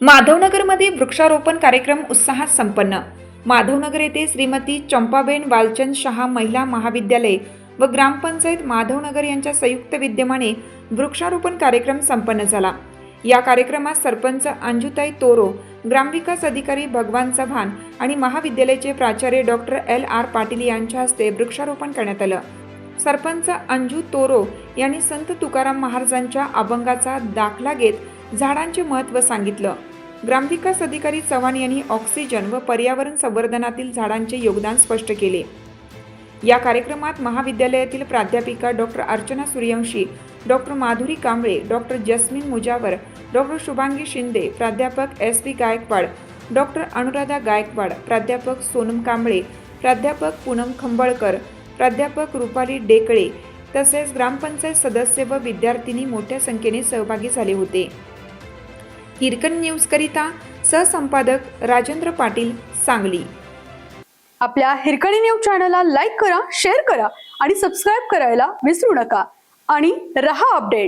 माधवनगरमध्ये वृक्षारोपण कार्यक्रम उत्साहात संपन्न. माधवनगर येथे श्रीमती चंपाबेन वालचंद शहा महिला महाविद्यालय व ग्रामपंचायत माधवनगर यांच्या संयुक्त विद्यमाने वृक्षारोपण कार्यक्रम संपन्न झाला. या कार्यक्रमात सरपंच अंजुताई तोरो ग्रामविकास अधिकारी भगवान चव्हाण आणि महाविद्यालयाचे प्राचार्य डॉक्टर एल. आर. पाटील यांच्या हस्ते वृक्षारोपण करण्यात आलं. सरपंच अंजू तोरो यांनी संत तुकाराम महाराजांच्या अभंगाचा दाखला घेत झाडांचे महत्त्व सांगितलं. ग्रामविकास अधिकारी चव्हाण यांनी ऑक्सिजन व पर्यावरण संवर्धनातील झाडांचे योगदान स्पष्ट केले. या कार्यक्रमात महाविद्यालयातील प्राध्यापिका doctor Archana Suryavanshi doctor Madhuri Kamble doctor Jasmin Mujawar doctor Shubhangi Shinde प्राध्यापक S P Gaikwad doctor Anuradha Gaikwad प्राध्यापक सोनम कांबळे प्राध्यापक पूनम खंबळकर प्राध्यापक रुपाली डेकळे तसेच ग्रामपंचायत सदस्य व विद्यार्थिनी मोठ्या संख्येने सहभागी झाले होते. हिरकन न्यूजकरिता सहसंपादक राजेंद्र पाटील सांगली. आपल्या हिरकणी न्यूज चॅनलला लाईक करा शेअर करा आणि सबस्क्राईब करायला विसरू नका. आणि रहा अपडेट.